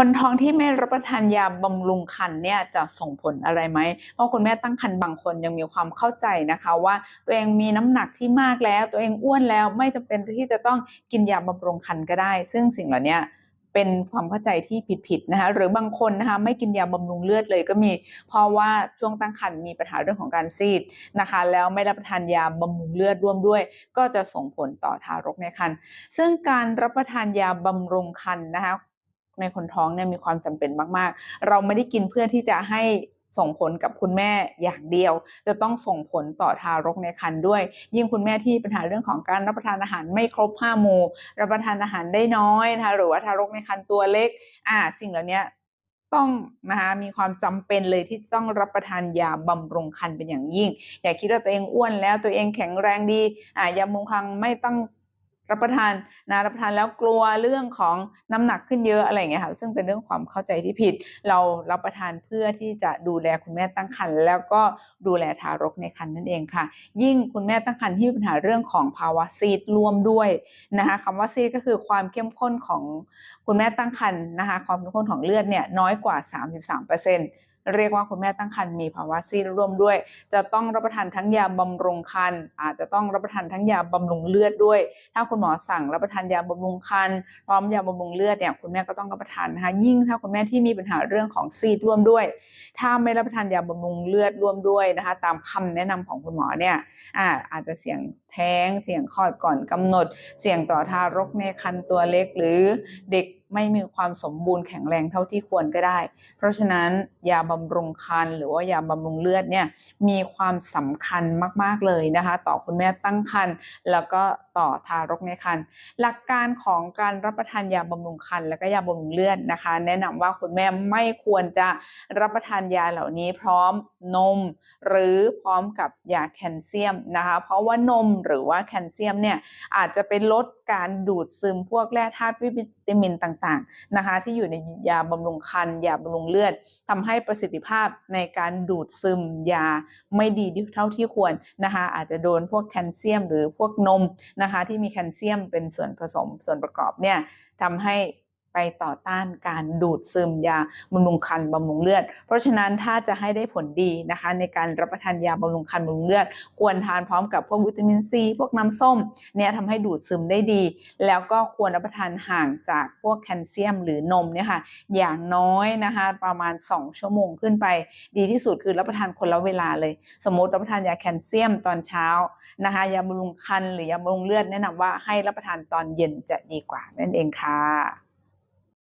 คนท้องที่ไม่รับประทานยาบำรุงครรภ์เนี่ยจะส่งผลอะไรไหม เพราะคุณแม่ตั้งครรภ์บางคนยังมีความเข้าใจนะคะว่าตัวเองมีน้ำหนักที่มากแล้ว ตัวเองอ้วนแล้วไม่จำเป็นที่จะต้องกินยาบำรุงครรภ์ก็ได้ ซึ่งสิ่งเหล่านี้เป็นความเข้าใจที่ผิดๆนะคะหรือบางคนนะคะไม่กินยาบำรุงเลือดเลยก็มี เพราะว่าช่วงตั้งครรภ์มีปัญหาเรื่องของการซีดนะคะ แล้วไม่รับประทานยาบำรุงเลือดร่วมด้วย ก็จะส่งผลต่อทารกในครรภ์ซึ่งการรับประทานยาบำรุงครรภ์นะคะ ในคนท้องเนี่ยมีความจำเป็นมากๆ เราไม่ได้กินเพื่อที่จะให้ส่งผลกับคุณแม่อย่างเดียว จะต้องส่งผลต่อทารกในครรภ์ด้วย ยิ่งคุณแม่ที่ปัญหาเรื่องของการรับประทานอาหารไม่ครบห้าหมู่ รับประทานอาหารได้น้อยนะคะหรือว่าทารกในครรภ์ตัวเล็ก อ่า สิ่งเหล่านี้ต้องนะคะมีความจำเป็นเลยที่ต้องรับประทานยาบำรุงครรภ์เป็นอย่างยิ่ง อย่าคิดว่าตัวเองอ้วนแล้วตัวเองแข็งแรงดีอ่ายาบำรุงครรภ์ไม่ต้อง รับประทานนะรับประทานแล้วกลัวเรื่องของน้ำหนักขึ้นเยอะอะไรเงี้ยค่ะซึ่งเป็นเรื่องความเข้าใจที่ผิด เรารับประทานเพื่อที่จะดูแลคุณแม่ตั้งครรภ์แล้วก็ดูแลทารกในครรภ์นั่นเองค่ะ ยิ่งคุณแม่ตั้งครรภ์ที่มีปัญหาเรื่องของภาวะซีดร่วมด้วยนะคะคำว่าซีดก็คือความเข้มข้นของคุณแม่ตั้งครรภ์นะคะความเข้มข้นของเลือดเนี่ยน้อยกว่า 33%เเรียกว่าคุณแม่ตั้งครรภ์มีภาวะซีดร่วมด้วย จะต้องรับประทานทั้งยาบำรุงครรภ์อาจจะต้องรับประทานทั้งยาบำรุงเลือดด้วย ถ้าคุณหมอสั่งรับประทานยาบำรุงครรภ์พร้อมยาบำรุงเลือดเนี่ยคุณแม่ก็ต้องรับประทานนะคะยิ่งถ้าคุณแม่ที่มีปัญหาเรื่องของซีดร่วมด้วย ถ้าไม่รับประทานยาบำรุงเลือดร่วมด้วยนะคะ ตามคำแนะนำของคุณหมอเนี่ยอาอาจจะเสี่ยงแท้งเสี่ยงคลอดก่อนกำหนด เสี่ยงต่อทารกในครรภ์ตัวเล็กหรือเด็ก ไม่มีความสมบูรณ์แข็งแรงเท่าที่ควรก็ได้ เพราะฉะนั้นยาบำรุงครรภ์หรือว่ายาบำรุงเลือดเนี่ยมีความสำคัญมาก ๆ เลยนะคะ ต่อคุณแม่ตั้งครรภ์แล้วก็ต่อทารกในครรภ์หลักการของการรับประทานยาบำรุงครรภ์แล้วก็ยาบำรุงเลือดนะคะ แนะนำว่าคุณแม่ไม่ควรจะรับประทานยาเหล่านี้พร้อมนม หรือพร้อมกับยาแคลเซียมนะคะ เพราะว่านมหรือว่าแคลเซียมเนี่ยอาจจะเป็นลดการดูดซึมพวกแร่ธาตุวิตามินต่างๆนะคะ ที่อยู่ในยาบำรุงคันยาบำรุงเลือดทำให้ประสิทธิภาพในการดูดซึมยาไม่ดีเท่าที่ควรนะคะ อาจจะโดนพวกแคลเซียม หรือพวกนมนะคะ ที่มีแคลเซียมเป็นส่วนผสมส่วนประกอบเนี่ยทำให้ ไปต่อต้านการดูดซึมยาบำรุงครรภ์บำรุงเลือด เพราะฉะนั้นถ้าจะให้ได้ผลดีนะคะ ในการรับประทานยาบำรุงครรภ์บำรุงเลือด ควรทานพร้อมกับพวกวิตามินซีพวกน้ำส้มเนี่ยทำให้ดูดซึมได้ดี แล้วก็ควรรับประทานห่างจากพวกแคลเซียมหรือนมเนี่ยค่ะอย่างน้อยนะคะประมาณ 2 ชั่วโมงขึ้นไป ดีที่สุดคือรับประทานคนละเวลาเลย สมมติรับประทานยาแคลเซียมตอนเช้านะคะยาบำรุงครรภ์หรือยาบำรุงเลือดแนะนำว่าให้รับประทานตอนเย็นจะดีกว่านั่นเองค่ะ